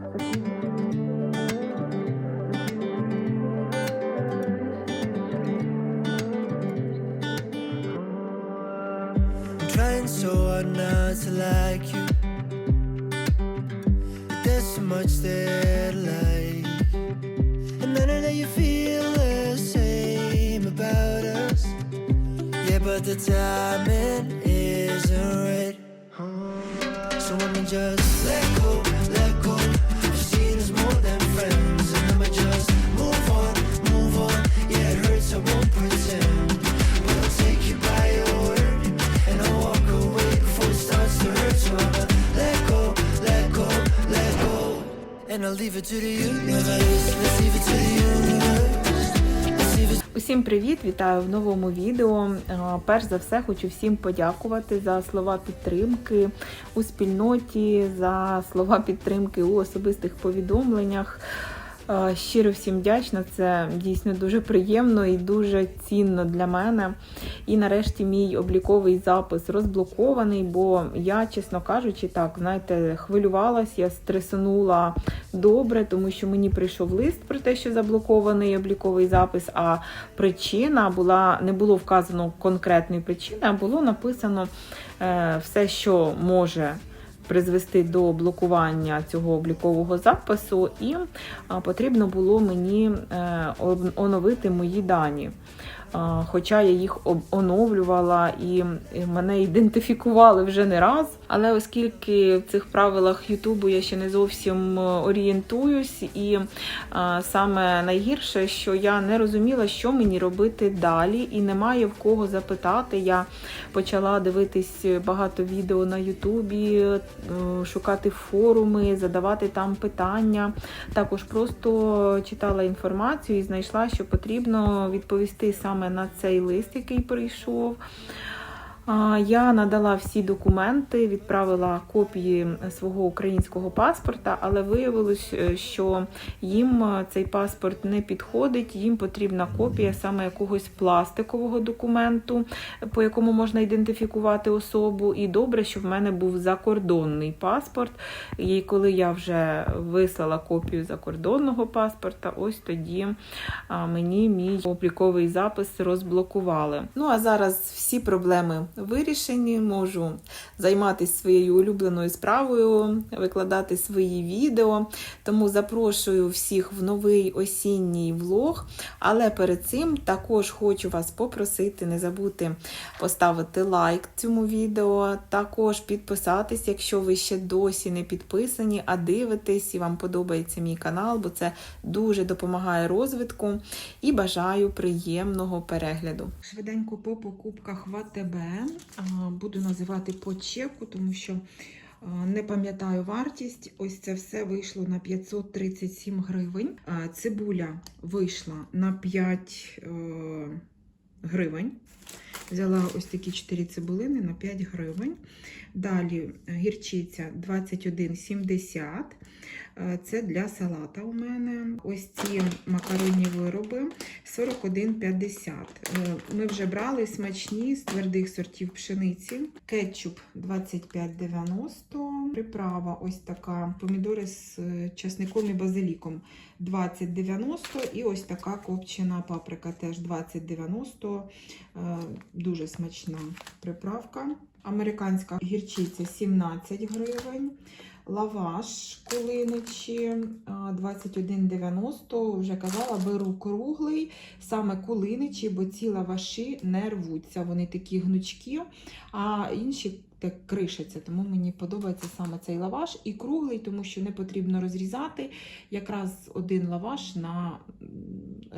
I'm trying so hard not to like you. There's so much that I like. And I know that you feel the same about us. Yeah, but the timing isn't right. So let me just let go, Усім привіт! Вітаю в новому відео. Е, Перш за все, хочу всім подякувати за слова підтримки у спільноті, за слова підтримки у особистих повідомленнях. Щиро всім вдячна, це дійсно дуже приємно і дуже цінно для мене. І нарешті мій обліковий запис розблокований, бо я, чесно кажучи, так, знаєте, хвилювалась, я стресанула добре, тому що мені прийшов лист про те, що заблокований обліковий запис, а причина була, не було вказано конкретної причини, а було написано е, все, що може призвести до блокування цього облікового запису, і потрібно було мені е, оновити мої дані. Хоча я їх оновлювала і мене ідентифікували вже не раз. Але оскільки в цих правилах Ютубу я ще не зовсім е, орієнтуюсь, і а, саме найгірше, що я не розуміла, що мені робити далі, і немає в кого запитати. Я почала дивитись багато відео на Ютубі, е, шукати форуми, задавати там питання. Також просто читала інформацію і знайшла, що потрібно відповісти саме на цей лист, який прийшов. Я надала всі документи, відправила копії свого українського паспорта, але виявилось, е, що їм е, цей паспорт не підходить. Їм потрібна копія саме якогось пластикового документу, по якому можна ідентифікувати особу. І добре, що в мене був закордонний паспорт. І коли я вже вислала копію закордонного паспорта, ось тоді мені мій обліковий запис розблокували. Ну а зараз всі проблеми вирішені. Можу займатися своєю улюбленою справою, викладати свої відео. Тому запрошую всіх в новий осінній влог. Але перед цим також хочу вас попросити не забути поставити лайк цьому відео, також підписатись, якщо ви ще досі не підписані, а дивитесь і вам подобається мій канал, бо це дуже допомагає розвитку. І бажаю приємного перегляду. Швиденько по покупках в АТБ буду називати по чеку, тому що не пам'ятаю вартість. Ось це все вийшло на 537 гривень. Цибуля вийшла на 5 е, гривень. Взяла ось такі 4 цибулини на 5 гривень. Далі гірчиця 21,70. Е, Це для салата у мене. Ось ці макаронні вироби 41,50. Е, Ми вже брали смачні з твердих сортів пшениці. Кетчуп 25,90. Приправа ось така. Помідори з е, часником і базиліком 20,90. І ось така копчена паприка теж 20,90. Е, Дуже смачна приправка. Американська гірчиця 17 гривень. Лаваш кулиничі е, 21,90. Вже казала, беру круглий, саме кулиничі, бо ці лаваші не рвуться. Вони такі гнучкі, а інші так кришаться. Тому мені подобається саме цей лаваш. І круглий, тому що не потрібно розрізати. Якраз один лаваш на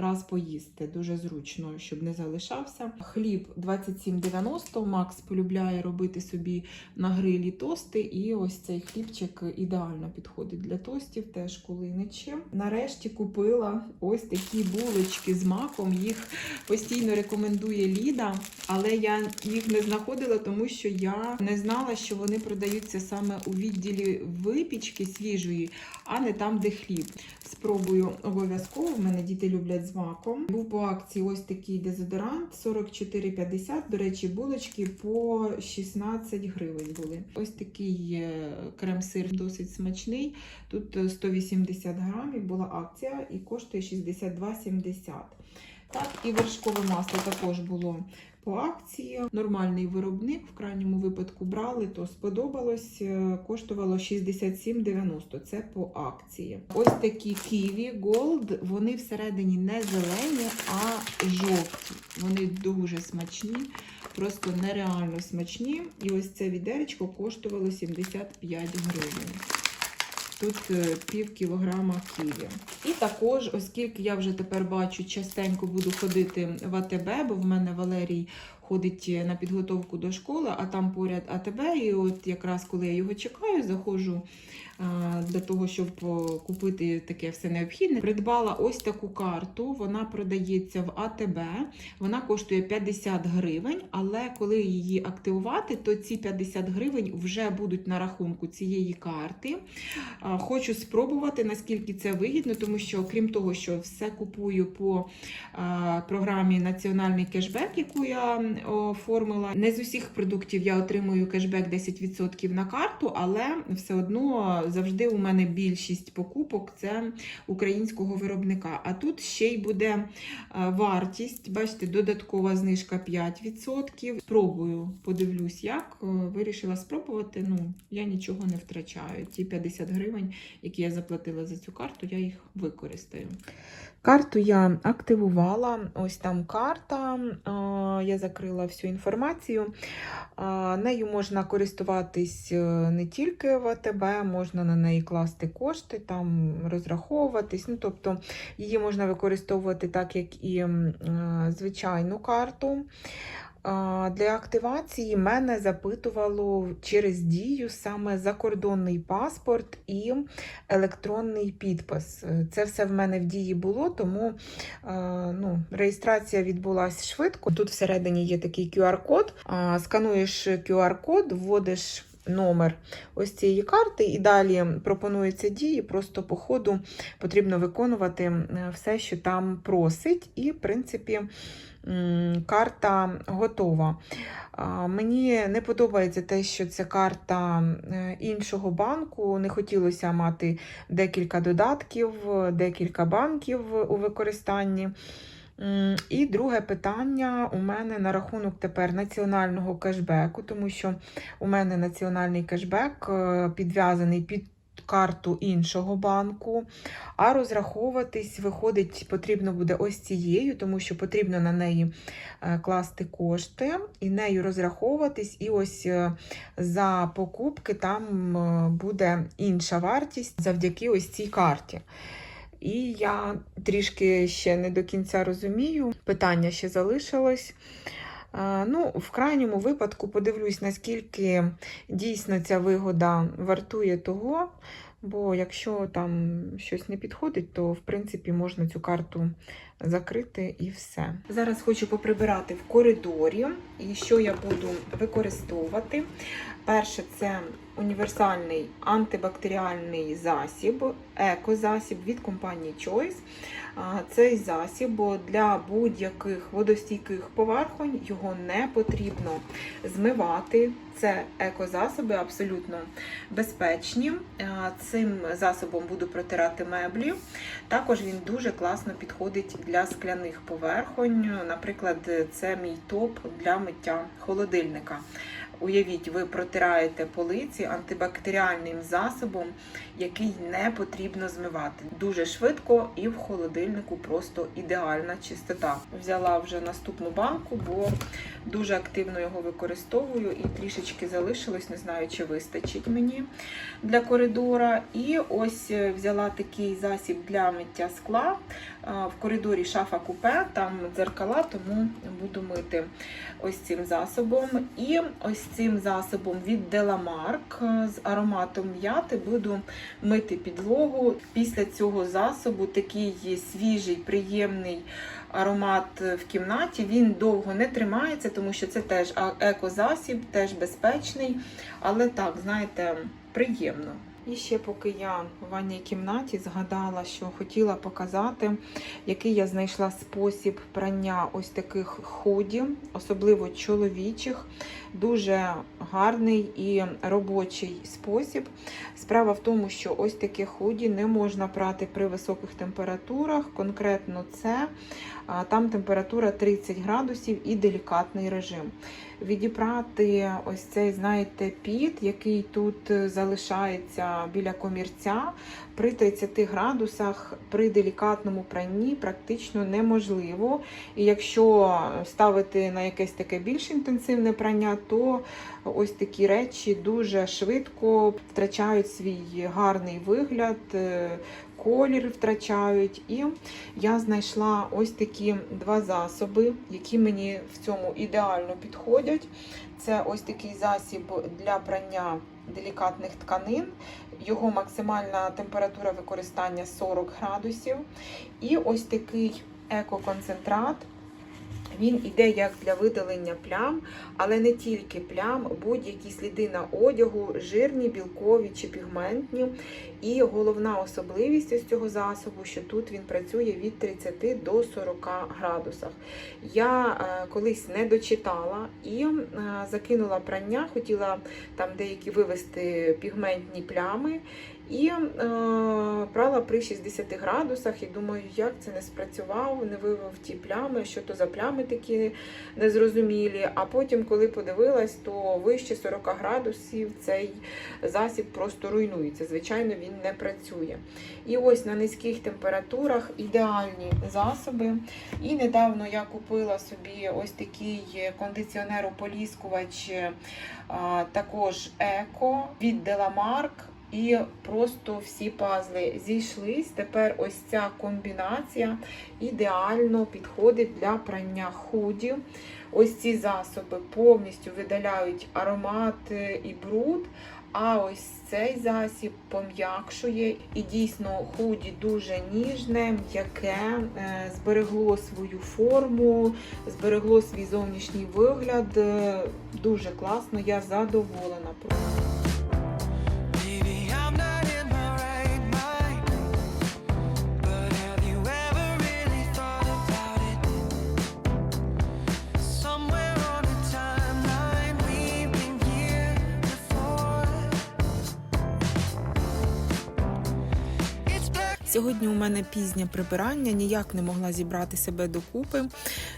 раз поїсти. Дуже зручно, щоб не залишався. Хліб 27,90. Макс полюбляє робити собі на грилі тости. І ось цей хлібчик ідеально підходить для тостів, теж кулиничі. Нарешті купила ось такі булочки з маком. Їх постійно рекомендує Ліда, але я їх не знаходила, тому що я не Не знала, що вони продаються саме у відділі випічки свіжої, а не там, де хліб. Спробую обов'язково. В мене діти люблять з. Був по акції ось такий дезодорант 44,50. До речі, булочки по 16 гривень були. Ось такий е, крем-сир досить смачний. Тут е, 180 грамів була акція і коштує 62,70. Так, і вершкове масло також було по акції. Нормальний виробник, в крайньому випадку брали, то сподобалось. Е, Коштувало 67,90. Це по акції. Ось такі Kiwi Gold, вони всередині не зелені, а жовті. Вони дуже смачні, просто нереально смачні. І ось це відеречко коштувало 75 гривень. Тут е, пів кілограма ківі. І також, оскільки я вже тепер бачу, частенько буду ходити в АТБ, бо в мене Валерій ходить на підготовку до школи, а там поряд АТБ. І от якраз коли я його чекаю, заходжу для того, щоб купити таке все необхідне. Придбала ось таку карту. Вона продається в АТБ. Вона коштує 50 гривень, але коли її активувати, то ці 50 гривень вже будуть на рахунку цієї карти. Хочу спробувати, наскільки це вигідно, тому що, крім того, що все купую по програмі Національний кешбек, яку я оформила. Не з усіх продуктів я отримую кешбек 10% на карту, але все одно завжди у мене більшість покупок це українського виробника. А тут ще й буде вартість. Бачите, додаткова знижка 5%. Спробую, подивлюсь, як Е, вирішила спробувати. Ну, я нічого не втрачаю. Ті 50 гривень, які я заплатила за цю карту, я їх використаю. Карту я активувала. Ось там карта. Я закрила всю інформацію. Нею можна користуватись е, не тільки в АТБ, можна на неї класти кошти, там розраховуватись. Ну, тобто її можна використовувати так, як і е, звичайну карту. Для активації мене запитувало через дію саме закордонний паспорт і електронний підпис. Це все в мене в дії було, тому ну, реєстрація відбулася швидко. Тут всередині є такий QR-код. Скануєш QR-код, вводиш. Номер ось цієї карти, і далі пропонуються дії. Просто по ходу потрібно виконувати е, все, що там просить, і, в принципі, карта готова. Мені не подобається те, що це карта е, іншого банку. Не хотілося мати декілька додатків, декілька банків у використанні. І друге питання у мене на рахунок тепер національного кешбеку, тому що у мене національний кешбек е, підв'язаний під карту іншого банку, а розраховуватись виходить потрібно буде ось цією, тому що потрібно на неї е, класти кошти і нею розраховуватись. І ось е, за покупки там е, буде інша вартість завдяки ось цій карті. І я трішки ще не до кінця розумію, питання ще залишилось. Ну, в крайньому випадку подивлюсь, наскільки дійсно ця вигода вартує того. Бо якщо там щось не підходить, то в принципі можна цю карту закрити і все. Зараз хочу поприбирати в коридорі, і що я буду використовувати. Перше, це універсальний антибактеріальний засіб, екозасіб від компанії Choice. Цей засіб для будь-яких водостійких поверхонь його не потрібно змивати. Це екозасоби абсолютно безпечні. Цим засобом буду протирати меблі. Також він дуже класно підходить для скляних поверхонь. Наприклад, це мій топ для миття холодильника. Уявіть, ви протираєте полиці антибактеріальним засобом, який не потрібно змивати. Дуже швидко і в холодильнику просто ідеальна чистота. Взяла вже наступну банку, бо дуже активно його використовую і трішечки залишилось, не знаю, чи вистачить мені для коридора. І ось е, взяла такий засіб для миття скла. В коридорі шафа купе, там дзеркала, тому буду мити ось цим засобом. І ось цим засобом від е, з ароматом м'яти. Буду мити підлогу. Після цього засобу такий свіжий, приємний аромат в кімнаті. Він довго не тримається, тому що це теж екозасіб, теж безпечний. Але так, знаєте, приємно. І ще поки я в ванній кімнаті згадала, що хотіла показати, який я знайшла спосіб прання ось таких худі, особливо чоловічих. Дуже гарний і робочий спосіб. Справа в тому, що ось таке худі не можна прати при високих температурах. Конкретно це там температура 30 градусів і делікатний режим. Відібрати ось цей, знаєте, піт, який тут е, залишається біля комірця, при 30 градусах при делікатному пранні практично неможливо. І якщо ставити на якесь таке більш інтенсивне прання, то ось такі речі дуже швидко втрачають свій гарний вигляд. Колір втрачають, і я знайшла ось такі два засоби, які мені в цьому ідеально підходять. Це ось такий засіб для прання делікатних тканин. Його максимальна температура використання 40 градусів. І ось такий екоконцентрат. Він іде як для видалення плям, але не тільки плям, будь-які сліди на одягу, жирні, білкові чи пігментні. І головна особливість ось цього засобу, що тут він працює від 30 до 40 градусах. Я е, колись не дочитала і е, закинула прання, хотіла там деякі вивести пігментні плями. І е, прала при 60 градусах і думаю, як це не спрацював, не вивив ті плями, що то за плями такі незрозумілі. А потім, коли подивилась, то вище 40 градусів цей засіб просто руйнується. Звичайно, він не працює. І ось на низьких температурах ідеальні засоби. І недавно я купила собі ось такий кондиціонер-ополіскувач, також еко від Delamark. І просто всі пазли зійшлись. Тепер ось ця комбінація ідеально підходить для прання худів. Ось ці засоби повністю видаляють аромат е, і бруд. А ось цей засіб пом'якшує і дійсно худі дуже ніжне, м'яке, е, зберегло свою форму, зберегло свій зовнішній вигляд. Е, Дуже класно, я задоволена. Сьогодні у мене пізнє прибирання, ніяк не могла зібрати себе докупи.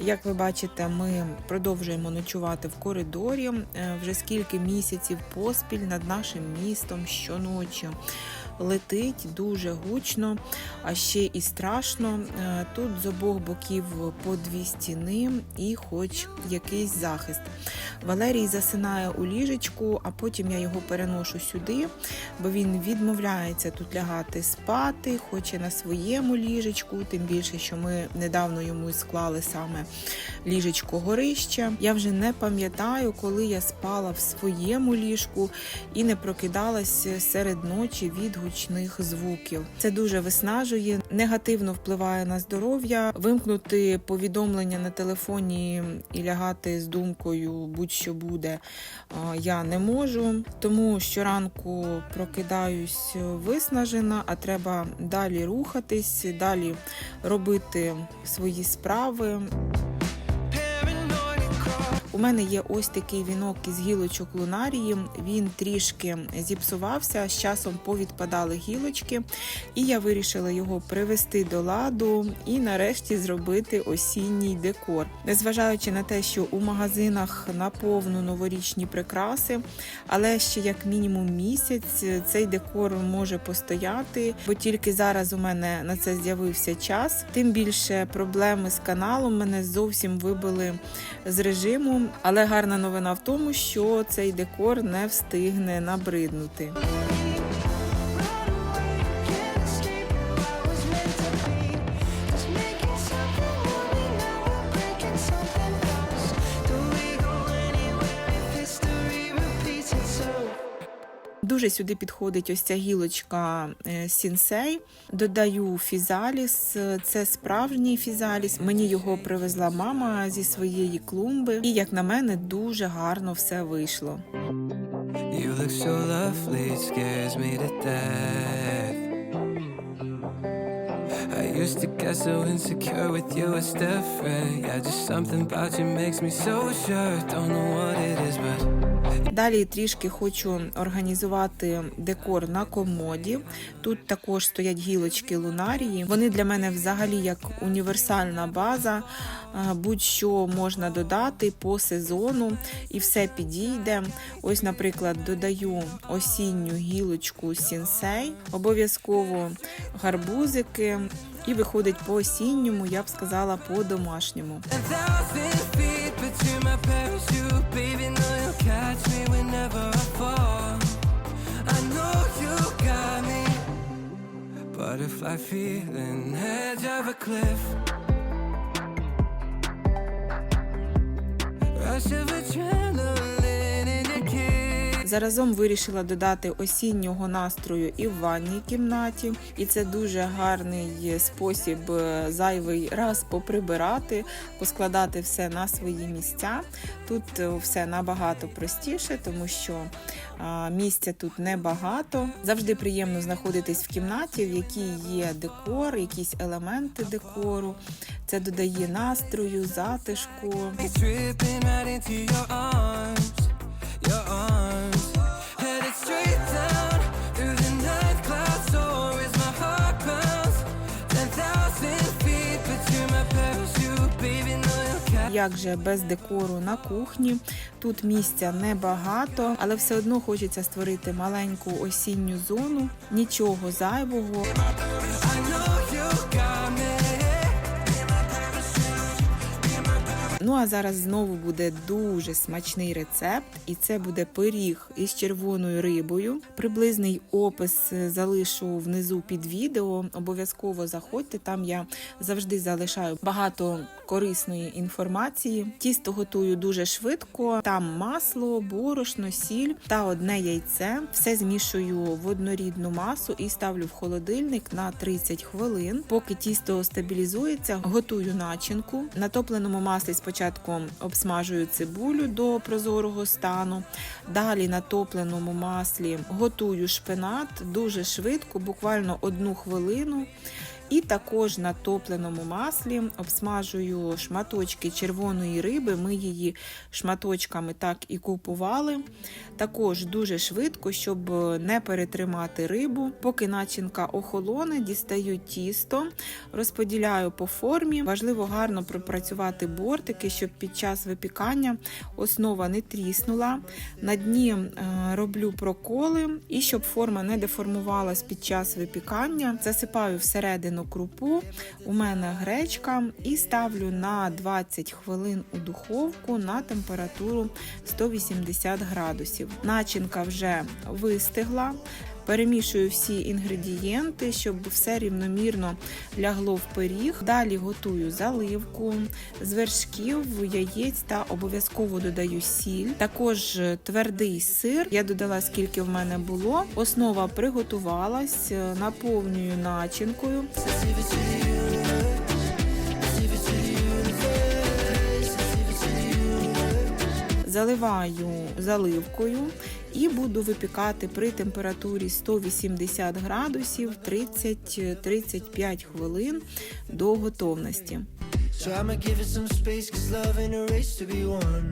Як ви бачите, ми продовжуємо ночувати в коридорі Е, вже скільки місяців поспіль над нашим містом щоночі. Летить дуже гучно, а ще і страшно. Е, Тут з обох боків по дві стіни і хоч якийсь захист. Валерій засинає у ліжечку, а потім я його переношу сюди, бо він відмовляється тут лягати спати, хоче на своєму ліжечку, тим більше, що ми недавно йому склали саме ліжечко горище. Я вже не пам'ятаю, коли я спала в своєму ліжку і не прокидалась серед ночі від гучних звуків. Це дуже виснажує, негативно впливає на здоров'я. Вимкнути повідомлення на телефоні і лягати з думкою будь-що буде я не можу. Тому щоранку прокидаюсь виснажена, а треба далі рухатись, далі робити свої справи. У мене є ось такий вінок із гілочок лунарії. Він трішки зіпсувався, з часом повідпадали гілочки, і я вирішила його привести до ладу і нарешті зробити осінній декор. Незважаючи на те, що у магазинах наповну новорічні прикраси, але ще як мінімум місяць цей декор може постояти, бо тільки зараз у мене на це з'явився час. Тим більше проблеми з каналом мене зовсім вибили з режиму. Але гарна новина в тому, що цей декор не встигне набриднути. Дуже сюди підходить ось ця гілочка е, сінсей. Додаю фізаліс. Це справжній фізаліс. Мені його привезла мама зі своєї клумби. І, як на мене, дуже гарно все вийшло. You look so lovely, it scares me to death. I used to get so insecure with you, it's different. Yeah, just something about you makes me so sure. Don't know what it is, but. Далі трішки хочу організувати декор на комоді. Тут також стоять гілочки лунарії. Вони для мене взагалі як універсальна база. Будь-що можна додати по сезону і все підійде. Ось, наприклад, додаю осінню гілочку сінсей, обов'язково гарбузики. І виходить по осінньому, я б сказала, по домашньому. Feet between my parachute, baby. Know you'll catch me whenever I fall. I know you got me. Butterfly feeling, edge of a cliff. Rush of adrenaline. Заразом вирішила додати осіннього настрою і в ванній кімнаті, і це дуже гарний спосіб е, зайвий раз поприбирати, поскладати все на свої місця. Тут е, все набагато простіше, тому що місця тут небагато. Завжди приємно знаходитись в кімнаті, в якій є декор, якісь елементи декору. Це додає настрою, затишку. Tripping Як же без декору на кухні? Тут місця небагато, але все одно хочеться створити маленьку осінню зону, нічого зайвого. Ну а зараз знову буде дуже смачний рецепт, і це буде пиріг із червоною рибою. Приблизний опис е, залишу внизу під відео. Обов'язково заходьте. Там я завжди залишаю багато корисної інформації. Тісто готую дуже швидко. Там масло, борошно, сіль та одне яйце. Все змішую в однорідну масу і ставлю в холодильник на 30 хвилин. Поки тісто стабілізується, готую начинку. На топленому маслі спочатку обсмажую цибулю до прозорого стану. Далі на топленому маслі готую шпинат дуже швидко, буквально одну хвилину. І також на топленому маслі обсмажую шматочки червоної риби. Ми її шматочками так і купували. Також дуже швидко, щоб не перетримати рибу. Поки начинка охолоне, дістаю тісто, розподіляю по формі. Важливо гарно пропрацювати бортики, щоб під час випікання основа не тріснула. На дні е, роблю проколи і щоб форма не деформувалась під час випікання. Засипаю всередину крупу. У мене гречка і ставлю на 20 хвилин у духовку на температуру 180 градусів. Начинка вже вистигла. Перемішую всі інгредієнти, щоб все рівномірно лягло в пиріг. Далі готую заливку з вершків, яєць та обов'язково додаю сіль. Також твердий сир. Я додала скільки в мене було. Основа приготувалась, наповнюю начинкою. Заливаю заливкою і буду випікати при температурі 180 градусів 30-35 хвилин до готовності. So I'ma give it some space, cause love ain't a race to be won.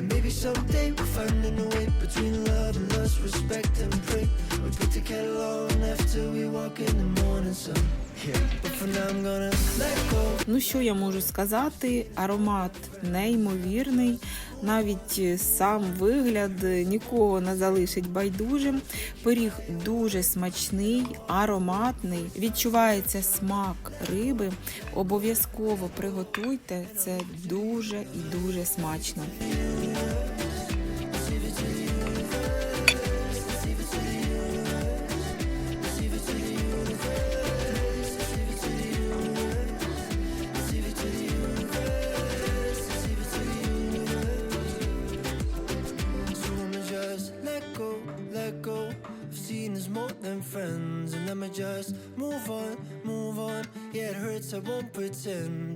And maybe someday we'll find a new way between love and lust, respect and pray. We put the kettle on after we walk in the morning sun. Yeah. But for now I'm gonna let go. Ну що я можу сказати? Аромат неймовірний. Навіть сам вигляд нікого не залишить байдужим. Пиріг дуже смачний, ароматний. Відчувається смак риби. Обов'язково приготуйте. Це дуже і дуже смачно. listen